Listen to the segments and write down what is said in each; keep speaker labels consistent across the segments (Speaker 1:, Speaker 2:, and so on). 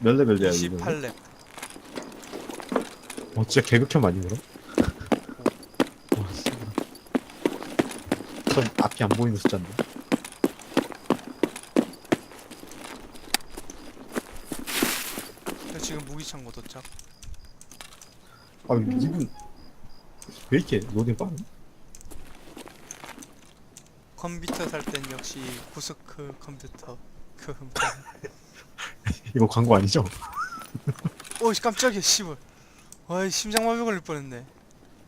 Speaker 1: 몇 레벨이야 이거?
Speaker 2: 28렙.
Speaker 1: 어 진짜 개극혐 아니 그럼? 와 씨발. 전 앞이 안 보이는 숫자인데.
Speaker 2: 지금 무기창고 도착.
Speaker 1: 아 이분 왜 이렇게 로딩 빠르?
Speaker 2: 컴퓨터 살 땐 역시 구스크 컴퓨터. 그
Speaker 1: 이거 광고 아니죠?
Speaker 2: 오씨 깜짝이야 씨발. 와이 심장마비 걸릴 뻔했네.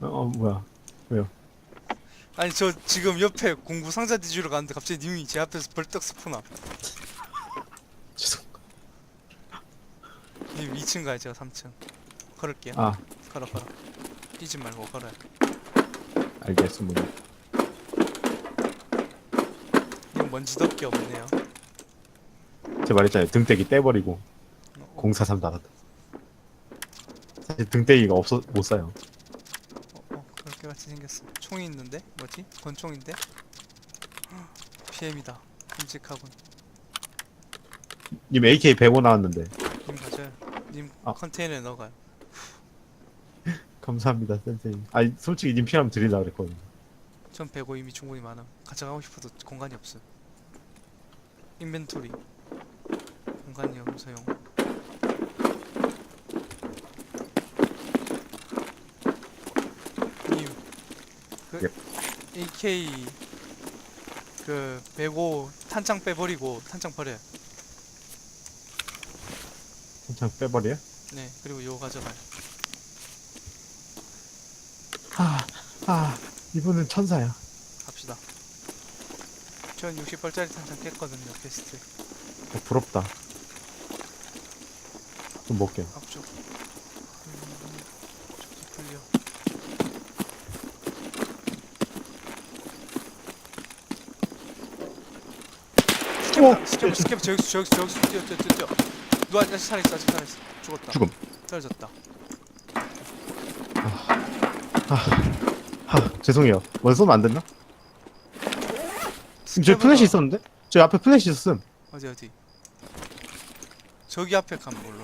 Speaker 1: 어, 어 뭐야?
Speaker 2: 아니 저 지금 옆에 공구 상자 뒤주러 가는데 갑자기 님이 제 앞에서 벌떡 스포나.
Speaker 1: 죄송.
Speaker 2: 님 2층 가요 제가 3층. 걸을게요.
Speaker 1: 아
Speaker 2: 걸어 걸어. 뛰지 말고 걸어요.
Speaker 1: 알겠습니다.
Speaker 2: 님 먼지 덮개 없네요.
Speaker 1: 제 말했잖아요. 등대기 떼버리고
Speaker 2: 어,
Speaker 1: 043 나갔다. 사실 등대기가 없어 못 사요.
Speaker 2: 어, 어 그렇게 같이 생겼어. 총이 있는데 뭐지? 권총인데? PM이다. 끔찍하군.
Speaker 1: 님 AK 105 나왔는데
Speaker 2: 님 가져요. 님
Speaker 1: 아.
Speaker 2: 컨테이너에 넣어가요.
Speaker 1: 감사합니다 선생님. 아니 솔직히 님 필요하면 드리려 그랬거든요.
Speaker 2: 전 105 이미 충분히 많음. 가져가고 싶어도 공간이 없음. 인벤토리. 공간이 없어요. 님, 그 AK 그105 탄창 빼버리고 탄창 버려요.
Speaker 1: 한창 빼버려?
Speaker 2: 네, 그리고 이거 가져가요.
Speaker 1: 아, 아 이분은 천사야.
Speaker 2: 갑시다. 전 60발짜리 탄창 깼거든요, 베스트.
Speaker 1: 어, 부럽다. 좀 먹게.
Speaker 2: 앞쪽. 음, 풀려.
Speaker 1: 오!
Speaker 2: 스캡, 스캡, 저기, 저기, 저기, 뛰어, 뛰어, 뛰어, 뛰어. 누가 아직 살아있어, 아직 살아있어. 죽었다.
Speaker 1: 죽음.
Speaker 2: 떨어졌다.
Speaker 1: 하 죄송해요. 먼저 쏘면 안 됐나? 지금 저기
Speaker 2: 스캡으로-
Speaker 1: 플래시 있었는데? 저기 앞에 플래시 있었음.
Speaker 2: 어디, 어디? 저기 앞에 가면 뭘로?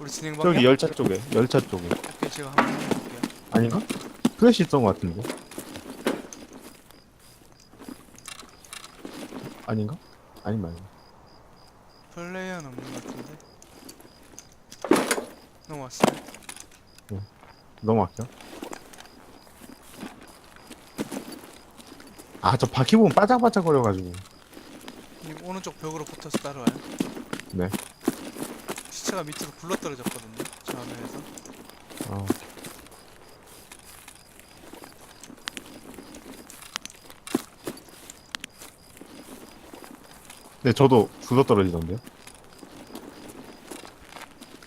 Speaker 2: 우리 진행 방향?
Speaker 1: 저기 열차 쪽에. 열차 쪽에.
Speaker 2: 오케이, 제가 한번 해볼게요.
Speaker 1: 아닌가? 플래시 있던 것 같은데. 아닌가? 아니 말고.
Speaker 2: 플레이어는 없는 것 같은데. 넘어왔어요.
Speaker 1: 넘어갈게요. 아, 저 바퀴 보면 바짝바짝 거려가지고.
Speaker 2: 님 오른쪽 벽으로 붙어서 따라와요.
Speaker 1: 네.
Speaker 2: 시체가 밑으로 굴러 떨어졌거든요. 저 화면에서.
Speaker 1: 어. 네, 저도 굴러 떨어지던데요.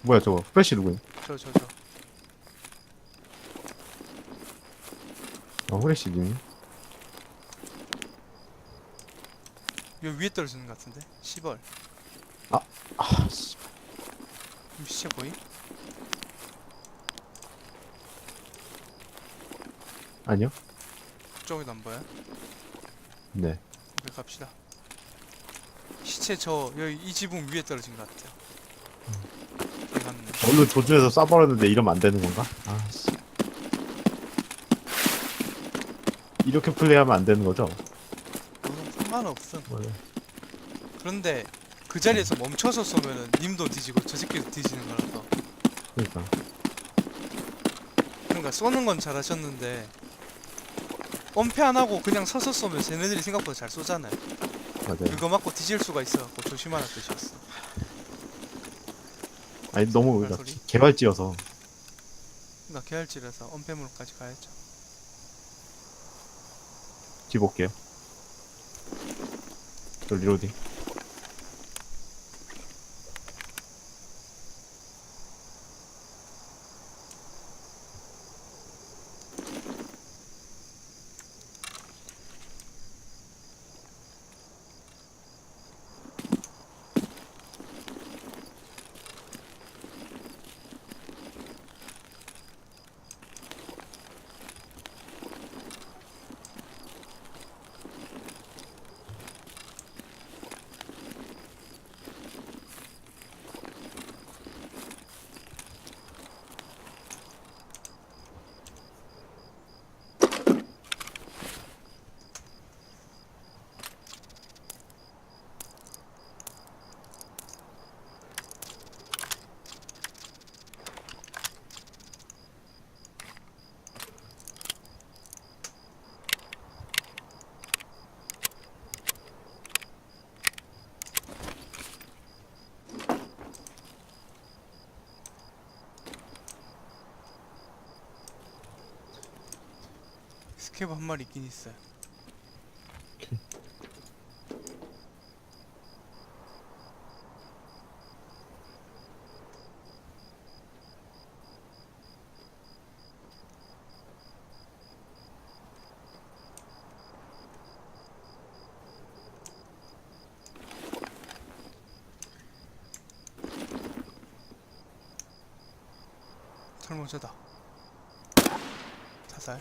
Speaker 1: 뭐야 저거? 플래시 누구야?
Speaker 2: 저, 저, 저.
Speaker 1: 어, 후레쉬님.
Speaker 2: 요 위에 떨어지는 것 같은데? 10월.
Speaker 1: 아, 씨.
Speaker 2: 이 시체 보이?
Speaker 1: 아니요?
Speaker 2: 그쪽에도 안 보여?
Speaker 1: 네.
Speaker 2: 우리 갑시다. 시체 저 여기 이 지붕 위에 떨어진 것 같아요. 여기 갔네.
Speaker 1: 얼른 조준해서 쏴버렸는데 이러면 안 되는 건가? 아, 씨. 이렇게 플레이하면 안 되는 거죠?
Speaker 2: 너는 상관없음.
Speaker 1: 원래.
Speaker 2: 그런데 그 자리에서 멈춰서 쏘면은 님도 뒤지고 저 새끼도 뒤지는 거라서.
Speaker 1: 그러니까.
Speaker 2: 그러니까 쏘는 건 잘하셨는데 엄폐 안 하고 그냥 서서 쏘면 쟤네들이 생각보다 잘 쏘잖아요.
Speaker 1: 맞아요.
Speaker 2: 그거 맞고 뒤질 수가 있어갖고 조심하라 뜻이었어.
Speaker 1: 아니, 너무 발나
Speaker 2: 소리?
Speaker 1: 개발지여서.
Speaker 2: 그러니까 계열질에서 엄폐물까지 가야죠.
Speaker 1: 뒤 볼게요. 저 리로딩.
Speaker 2: 스케브 한 마리 있긴 있어요.
Speaker 1: 오케이.
Speaker 2: 털모자다. 자살.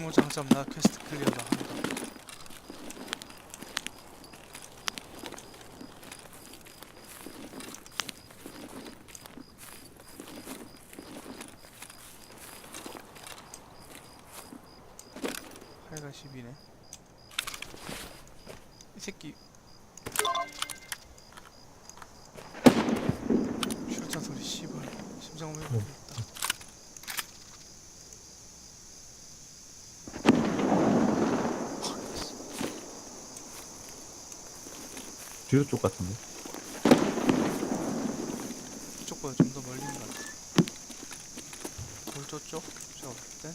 Speaker 2: 하자면 나 퀘스트 클리어다 한다. 팔가 10이네. 이 새끼 출장 소리 씨발 심장 왜
Speaker 1: 어.
Speaker 2: 그랬다.
Speaker 1: 뒤로 쪽 같은데.
Speaker 2: 이쪽보다 좀 더 멀리 있는 것 같아. 돌조 쪽? 볼 땐.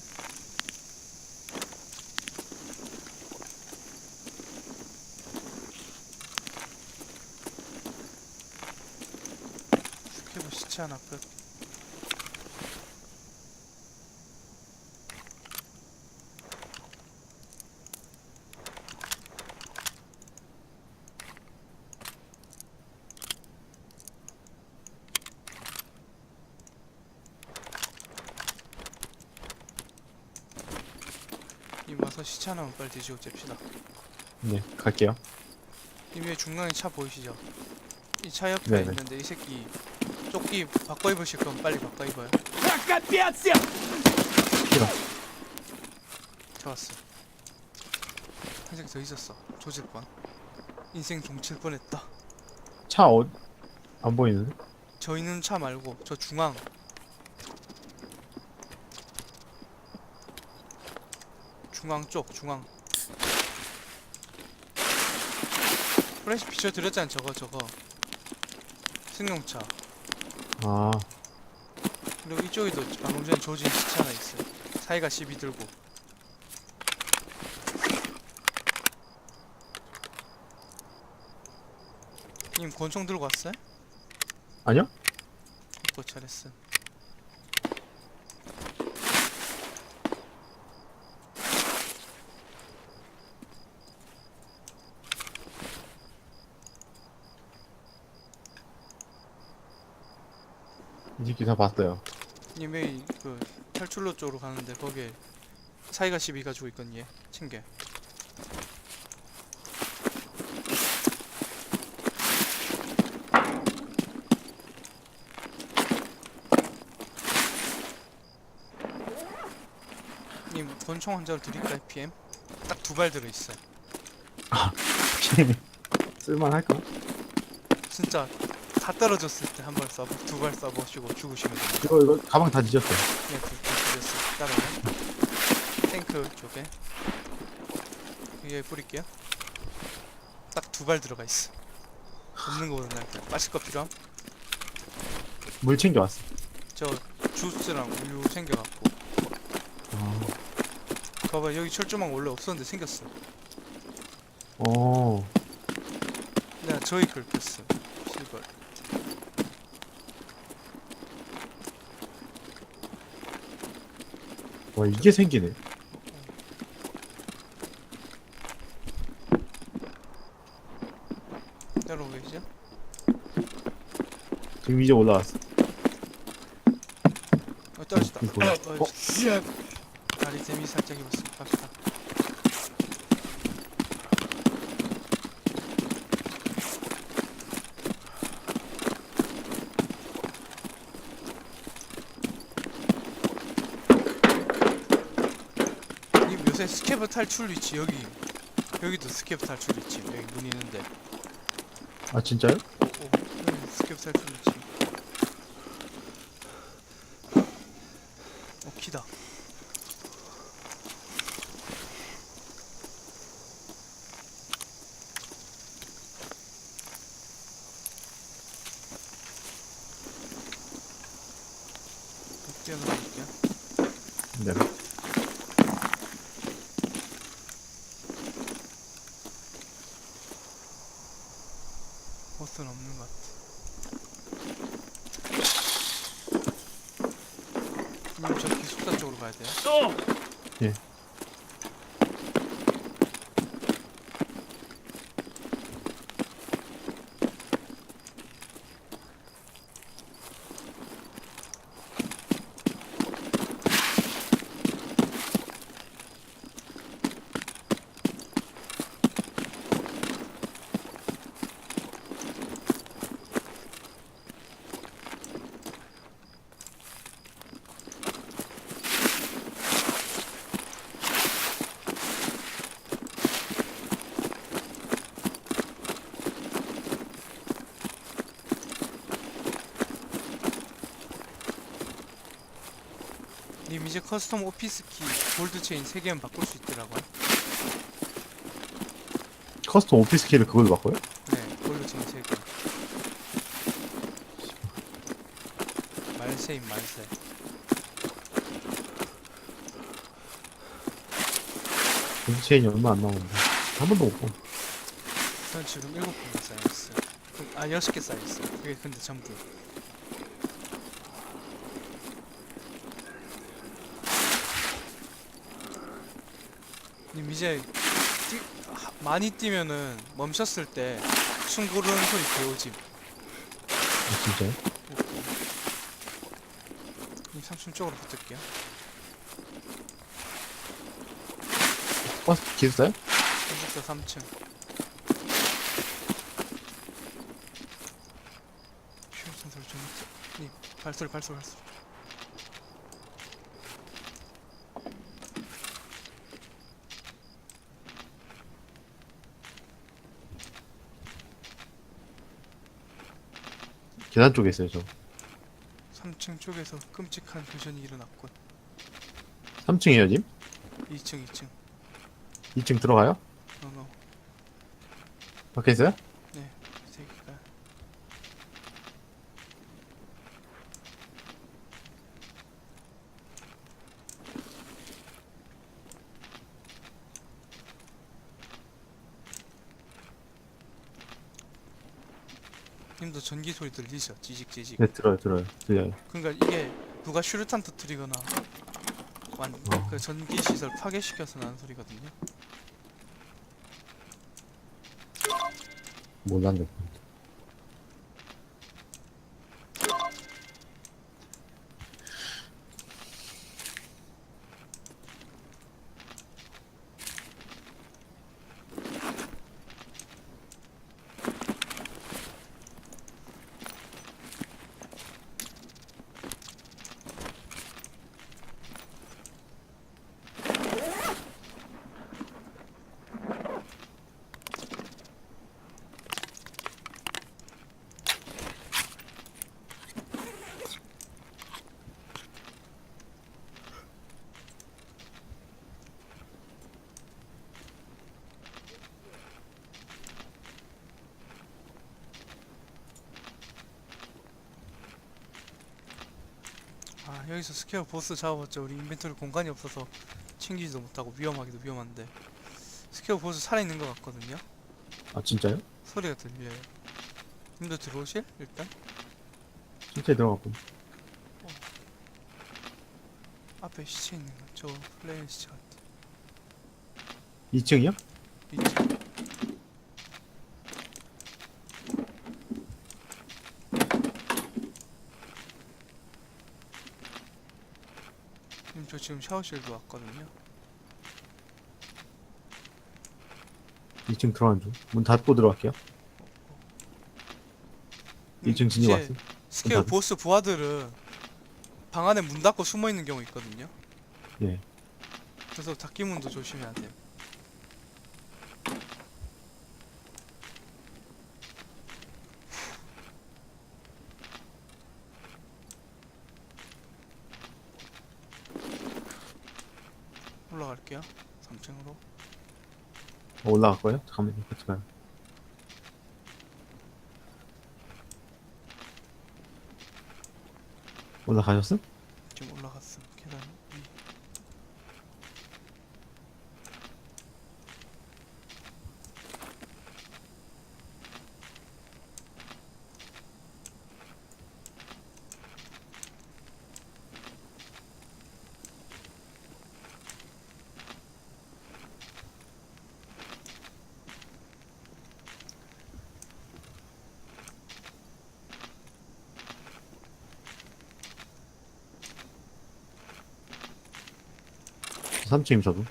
Speaker 2: 스케브 시체 하나 끝. 시체 하나만 빨리 뒤지고 잽시다.
Speaker 1: 네, 갈게요.
Speaker 2: 이 위에 중간에 차 보이시죠? 이 차 옆에
Speaker 1: 네네.
Speaker 2: 있는데 이 새끼 조끼 바꿔 입으실 거면 빨리 바꿔 입어요.
Speaker 1: 싫어.
Speaker 2: 좋았어. 한 새끼 더 있었어. 조질 뻔. 인생 종칠 뻔했다.
Speaker 1: 차 어, 안 보이는데?
Speaker 2: 저 있는 차 말고 저 중앙. 중앙 쪽 중앙. 프레시 비춰드렸잖아 저거 저거. 승용차.
Speaker 1: 아,
Speaker 2: 그리고 이쪽에도 방금 전에 조진 시체 하나 있어요. 사이가 12 들고. 님 권총 들고 왔어요?
Speaker 1: 아니요?
Speaker 2: 또 잘했어.
Speaker 1: 다 봤어요.
Speaker 2: 님의 그 탈출로 쪽으로 가는데 거기에 사이가 12 가지고 있건 얘 챙겨. 님 권총 한 자루 드릴까요? PM? 딱 두 발 들어있어요.
Speaker 1: 쓸만할까?
Speaker 2: 진짜 다 떨어졌을 때 한 발 쏴보, 두발 쏴보시고 죽으시면 됩니다.
Speaker 1: 이거, 이거 가방 다 뒤졌어요.
Speaker 2: 네, 그, 그, 됐어. 따라와요. 탱크 쪽에. 여기에 뿌릴게요. 딱 두 발 들어가 있어. 없는 거보다 나을게요. 마실 거 필요함?
Speaker 1: 물 챙겨왔어.
Speaker 2: 저 주스랑 우유 챙겨갖고.
Speaker 1: 아,
Speaker 2: 봐봐, 여기 철조망 원래 없었는데 생겼어.
Speaker 1: 어,
Speaker 2: 내가 저희 긁혔어. 실버.
Speaker 1: 와, 이게 생기네.
Speaker 2: 따라오고 계시죠?
Speaker 1: 지금 이제 올라왔어.
Speaker 2: 어, 떨어졌다.
Speaker 1: 이거 뭐야?
Speaker 2: 어, 어, 씨. 다리 재미 살짝 입었어. 갑시다. 이 요새 스케브 탈출 위치 여기. 여기도 스케브 탈출 위치 여기 문 있는데.
Speaker 1: 아, 진짜요?
Speaker 2: 오, 여기 스케브 탈출 위치 어 키다 뛰어들어갈게요
Speaker 1: 네.
Speaker 2: 보스는 없는 것 같아. 님, 저 기숙사 이제 커스텀 오피스 키 골드 체인 3개만 바꿀 수 있더라고요.
Speaker 1: 커스텀 오피스 키를 그걸로 바꿔요?
Speaker 2: 네, 골드 체인 3개. 말세임, 말세.
Speaker 1: 골드 체인이 얼마 안 나오는데 한 번도 못 봐.
Speaker 2: 전 지금 7개 쌓여있어요. 그- 아, 6개 쌓여있어요. 그게 근데 전부. 님 이제 뛰, 하- 많이 뛰면은 멈췄을 때 숨 고르는 소리 배우지.
Speaker 1: 아, 진짜요?
Speaker 2: 님 3층 쪽으로 붙을게요.
Speaker 1: 버스 기숙사요?
Speaker 2: 기숙사 3층. 휴선 소리 좀. 님 발소리 발소리 발소리.
Speaker 1: 계단 쪽에 있어요 저
Speaker 2: 3층 쪽에서 끔찍한 교전이 일어났군.
Speaker 1: 3층이에요 님?
Speaker 2: 2층 2층.
Speaker 1: 2층 들어가요?
Speaker 2: 노노.
Speaker 1: 밖에 있어요?
Speaker 2: 네. 세 개가. 님도 전기 소리 들리죠? 찌직찌직.
Speaker 1: 네 들어요 들어요 들려요
Speaker 2: 그러니까 이게 누가 슈루탄 터뜨리거나 완,
Speaker 1: 어.
Speaker 2: 그 전기 시설 파괴시켜서 나는 소리거든요.
Speaker 1: 몰랐네
Speaker 2: 아 여기서 스퀘어 보스 잡아봤자 우리 인벤토리 공간이 없어서 챙기지도 못하고 위험하기도 위험한데 스퀘어 보스 살아있는 것 같거든요.
Speaker 1: 아 진짜요?
Speaker 2: 소리가 들려요 님도 들어오실? 일단?
Speaker 1: 진짜 들어갔고.
Speaker 2: 앞에 시체 있는 거저 플레인 시체 같아
Speaker 1: 2층이요?
Speaker 2: 있죠 님저 지금 샤워실도 왔거든요.
Speaker 1: 2층 들어가는 중 문 닫고 들어갈게요. 2층 진입
Speaker 2: 이제 왔어
Speaker 1: 닫-
Speaker 2: 보스 부하들은 방 안에 문 닫고 숨어 있는 경우 있거든요.
Speaker 1: 예.
Speaker 2: 그래서 닫기 문도 조심해야 돼요. 3층으로.
Speaker 1: 어, 올라갈 거예요? 잠깐만요 가요 올라가셨음?
Speaker 2: 지금 올라갔음. 계단 위.
Speaker 1: 3층임 저도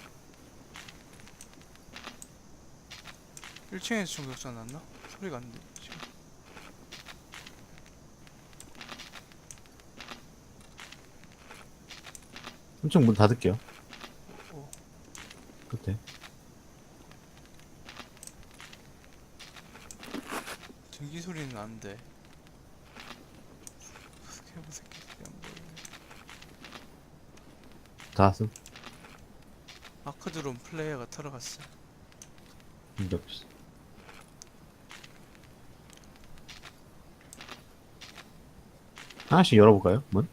Speaker 2: 1층에서 중격자 났나? 소리가 안 돼. 지금.
Speaker 1: 삼층 문 닫을게요
Speaker 2: 오.
Speaker 1: 끝에
Speaker 2: 전기 소리는 안 돼. 스케브 새끼들이 안 보이네.
Speaker 1: 닫았음
Speaker 2: 아크드론 플레이어가 들어갔어.
Speaker 1: 문제 없이 하나씩 열어볼까요? 문?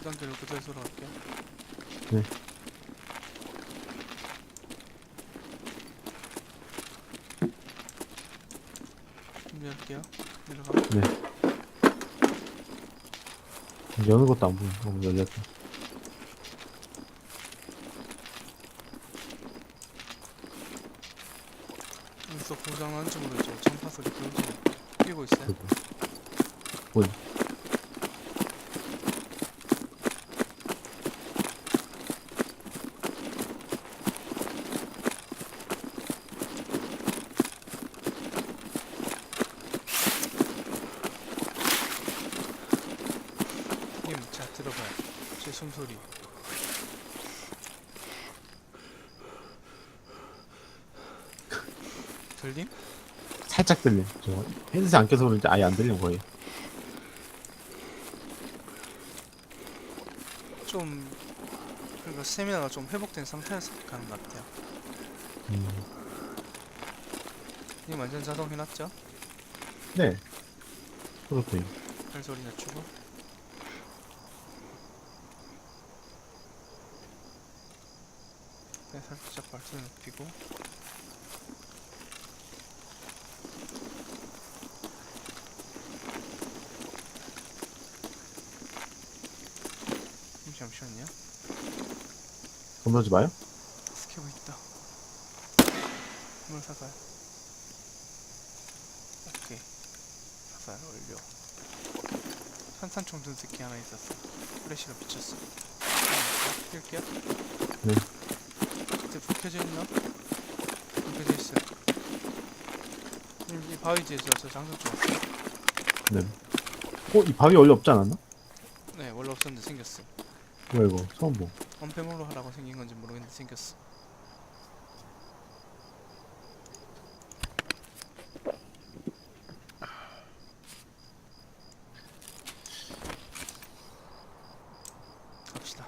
Speaker 2: 3단계로 그대로 돌아갈게.
Speaker 1: 네.
Speaker 2: 준비할게요. 내려가. 네.
Speaker 1: 여는 것도 안 보여. 너무 어, 열렸다.
Speaker 2: 들림?
Speaker 1: 살짝 들려 저 헤드셋 안 껴서 그런지 아예 안 들려 거의
Speaker 2: 좀 그러니까 스태미나가 좀 회복된 상태에서 가는 것 같아요.
Speaker 1: 음.
Speaker 2: 님 완전 자동 해놨죠?
Speaker 1: 네 그렇군요
Speaker 2: 별 소리 낮추고. 네, 살짝 발소리 높이고. 음, 잠시만요.
Speaker 1: 건너지 마요
Speaker 2: 스케브 있다. 물 사살. 오케이. 사살 완료. 산산총 든 새끼 하나 있었어. 플래시가 비쳤어. 낄게요.
Speaker 1: 네.
Speaker 2: 이제 불 켜져 있나? 불 켜져 있어요. 이, 이 바위 뒤에서 저 장전 좀 왔어요.
Speaker 1: 네. 어? 이 바위 원래 없지 않았나?
Speaker 2: 네, 원래 없었는데 생겼어.
Speaker 1: 뭐야 이거 처음 보
Speaker 2: 언패물로 하라고 생긴 건지 모르겠는데 생겼어. 갑시다.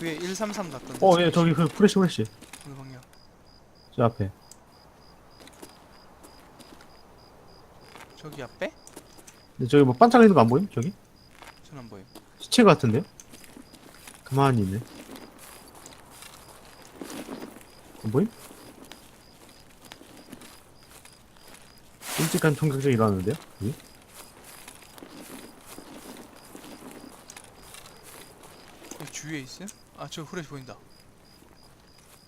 Speaker 2: 위에 133 났던데.
Speaker 1: 어, 예, 저기 그 프레시 프레시.
Speaker 2: 어느 방향?
Speaker 1: 저 앞에.
Speaker 2: 저기 앞에?
Speaker 1: 근데 저기 뭐 반짝이는 거 안 보임? 저기? 시체 같은데요? 가만히 있네. 안 보임? 끔찍한 총격전이 일어났는데요? 여기?
Speaker 2: 여기 주위에 있어요? 아, 저 후레쉬 보인다.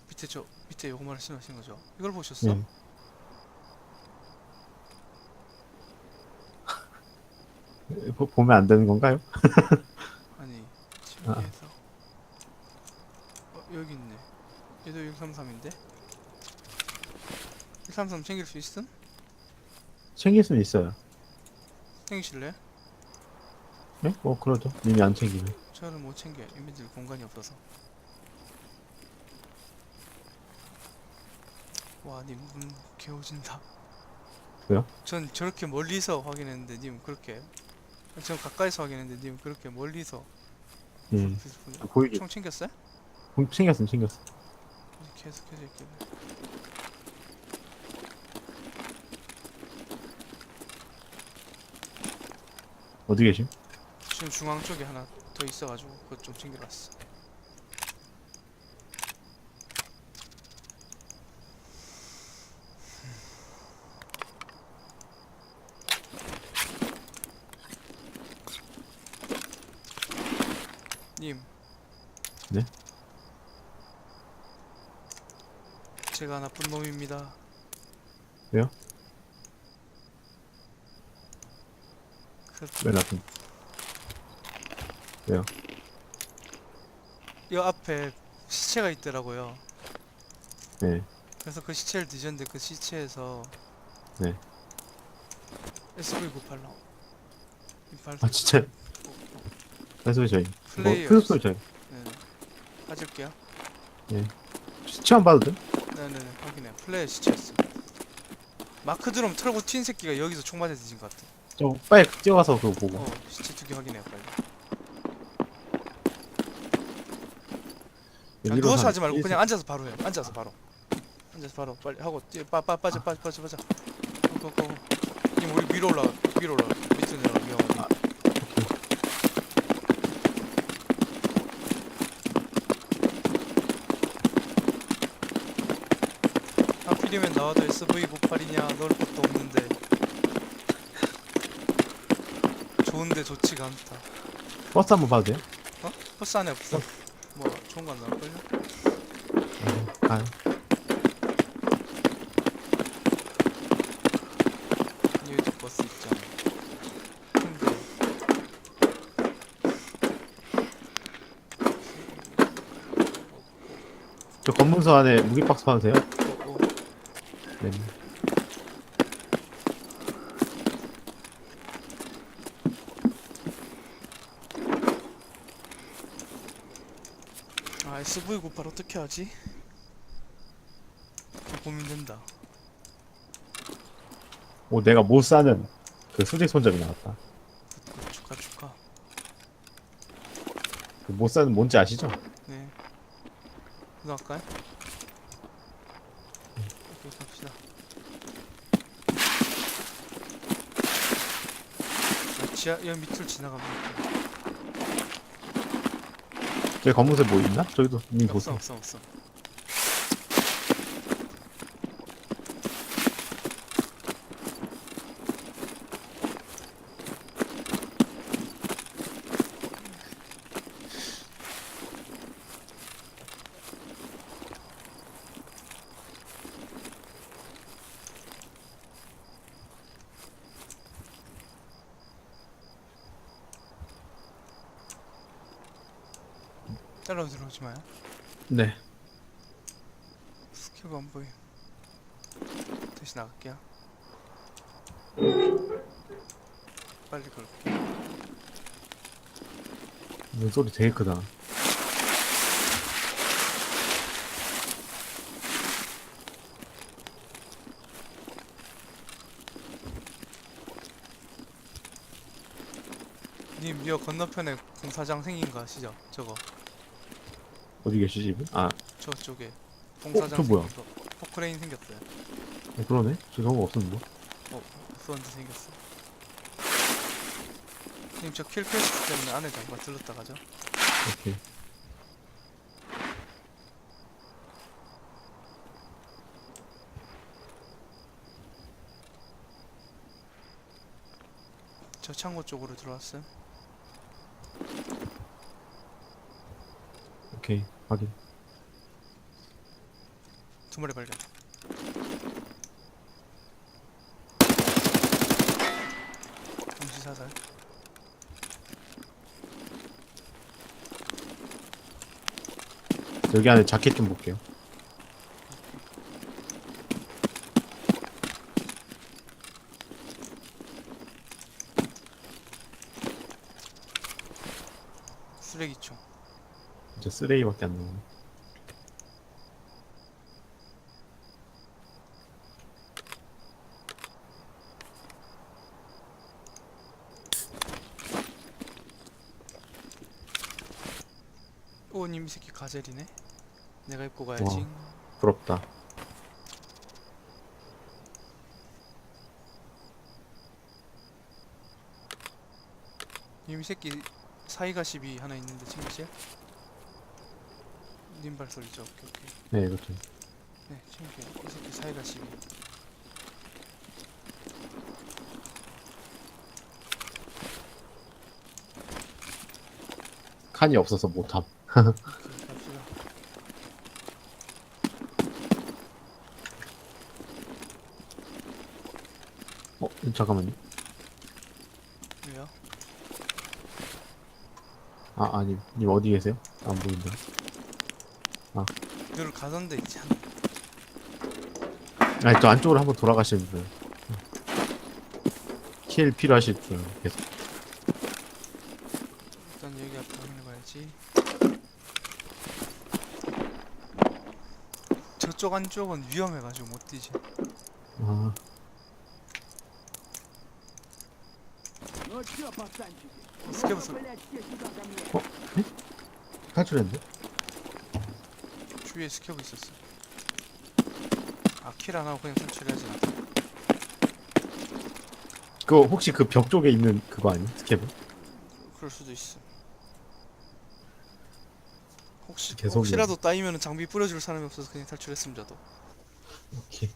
Speaker 2: 밑에 저 밑에 요거 말씀하신 거죠? 이걸 보셨어?
Speaker 1: 예. 보- 보면 안 되는 건가요?
Speaker 2: 아니
Speaker 1: 아.
Speaker 2: 저기에서 어 여기 있네 얘도 133인데 133 챙길 수 있음?
Speaker 1: 챙길 수는 있어요.
Speaker 2: 챙기실래요?
Speaker 1: 네? 어, 그러죠. 님이 안 챙기면.
Speaker 2: 저는 못 챙겨 이미지 공간이 없어서 와님문 개오진다
Speaker 1: 왜요?
Speaker 2: 전 저렇게 멀리서 확인했는데 님 그렇게 전 가까이서 확인했는데 님 그렇게 멀리서
Speaker 1: 예.
Speaker 2: 총
Speaker 1: 보이죠?
Speaker 2: 챙겼어요?
Speaker 1: 음, 챙겼음, 챙겼어.
Speaker 2: 계속해서 있길래
Speaker 1: 어디 계심?
Speaker 2: 지금 중앙 쪽에 하나 더 있어가지고 그것 좀 왔어.
Speaker 1: 네?
Speaker 2: 제가 나쁜 놈입니다.
Speaker 1: 왜요?
Speaker 2: 그,
Speaker 1: 왜 나쁜? 왜요?
Speaker 2: 이 앞에 시체가 있더라고요.
Speaker 1: 네.
Speaker 2: 그래서 그 시체를 뒤졌는데 그 시체에서
Speaker 1: 네.
Speaker 2: SV98 나오. 이팔
Speaker 1: 아 진짜. 그래서 저희. 뭐
Speaker 2: 플레이어.
Speaker 1: 저희.
Speaker 2: 네. 가질게요.
Speaker 1: 시험 봐도 돼?
Speaker 2: 네네네 확인해. 플레이어 시체였어. 마크 드럼 털고 튄 새끼가 여기서 총 맞아 뒤진 것 같아.
Speaker 1: 저 빨리 뛰어가서 그거 보고.
Speaker 2: 어 시체 두 개 확인해요 빨리. 아,
Speaker 1: 여기로
Speaker 2: 누워서
Speaker 1: 한
Speaker 2: 하지 말고
Speaker 1: 일-
Speaker 2: 그냥 앉아서 바로 해. 앉아서 바로. 앉아서 바로 빨리 하고 뛰어 빠, 빠, 빠져 빠져 빠져 빠져. 고고고. 님 우리 위로 올라가. 위로 올라가. 밑으로 내려가 위험하다. 하 필이면 나와도 SV98이냐 넣을 것도 없는데 좋은데 좋지가 않다
Speaker 1: 버스 한번 봐도 돼요?
Speaker 2: 어? 버스 안에 없어 뭐 좋은 거안 나올걸요?
Speaker 1: 아,
Speaker 2: 여기 버스 있잖아 근데
Speaker 1: 저 검문소 안에 무기 박스 봐도 돼요? 네.
Speaker 2: 아 SV98 어떻게 하지? 좀 고민된다
Speaker 1: 오, 내가 못 사는 그 수직 손잡이 나왔다.
Speaker 2: 굿, 축하 축하
Speaker 1: 그 못 사는 뭔지 아시죠?
Speaker 2: 네 그거 할까요? 오케이 갑시다 아, 지하 여기 밑으로 지나가면 돼.
Speaker 1: 저기 검문소에 뭐 있나? 저기도 님
Speaker 2: 없어
Speaker 1: 보세요.
Speaker 2: 없어 없어 따라오 들어오지 마요
Speaker 1: 네.
Speaker 2: 스킬가 안 보임 다시 나갈게요 빨리 걸게
Speaker 1: 문 소리 되게 크다.
Speaker 2: 님, 여 건너편에 공사장 생긴 거 아시죠? 저거
Speaker 1: 어디 계시지, 이분? 아,
Speaker 2: 저쪽에 공사장
Speaker 1: 저 뭐야?
Speaker 2: 포크레인 생겼어요
Speaker 1: 어, 그러네? 저 저거 없었는데?
Speaker 2: 어, 프런트 생겼어 님, 저 킬퀘스트 때문에 안에 잠깐 들렀다 가죠
Speaker 1: 오케이.
Speaker 2: 저 창고 쪽으로 들어왔어요
Speaker 1: 오케이. 확인.
Speaker 2: 두 마리 발견 잠시 사살
Speaker 1: 여기 안에 자켓 좀 볼게요.
Speaker 2: 쓰레기총
Speaker 1: 진짜 쓰레기밖에 안 나오네.
Speaker 2: 오, 님 이 새끼 가젤이네 내가 입고 가야지
Speaker 1: 와. 부럽다.
Speaker 2: 님이 새끼 사이가 12 하나 있는데 챙기실? 님 발소리죠 오케이 오케이
Speaker 1: 네, 좀.
Speaker 2: 네 챙겨요 이 새끼 사이가 12
Speaker 1: 칸이 없어서 못함.
Speaker 2: 오케이, 갑시다.
Speaker 1: 어 잠깐만요.
Speaker 2: 왜요?
Speaker 1: 아 아니 님 어디 계세요? 안 보인다. 아.
Speaker 2: 여기 가던데 있지 않나?
Speaker 1: 아니 또 안쪽으로 한번 돌아가시는 분 킬 필요하실 분 계속
Speaker 2: 일단 여기 앞에 한번 가야지 저쪽 안쪽은 위험해가지고 못 뛰지
Speaker 1: 아.
Speaker 2: 스케브스
Speaker 3: 어? 네?
Speaker 1: 탈출했는데?
Speaker 2: 주위에 스케브 있었어. 아, 킬 안 하고 그냥 탈출하지 않다.
Speaker 1: 그거 혹시 그 벽 쪽에 있는 그거 아니? 스케브?
Speaker 2: 그럴 수도 있어. 혹시
Speaker 1: 계속
Speaker 2: 혹시라도 따이면 장비 뿌려줄 사람이 없어서 그냥 탈출했음 저도.
Speaker 1: 오케이.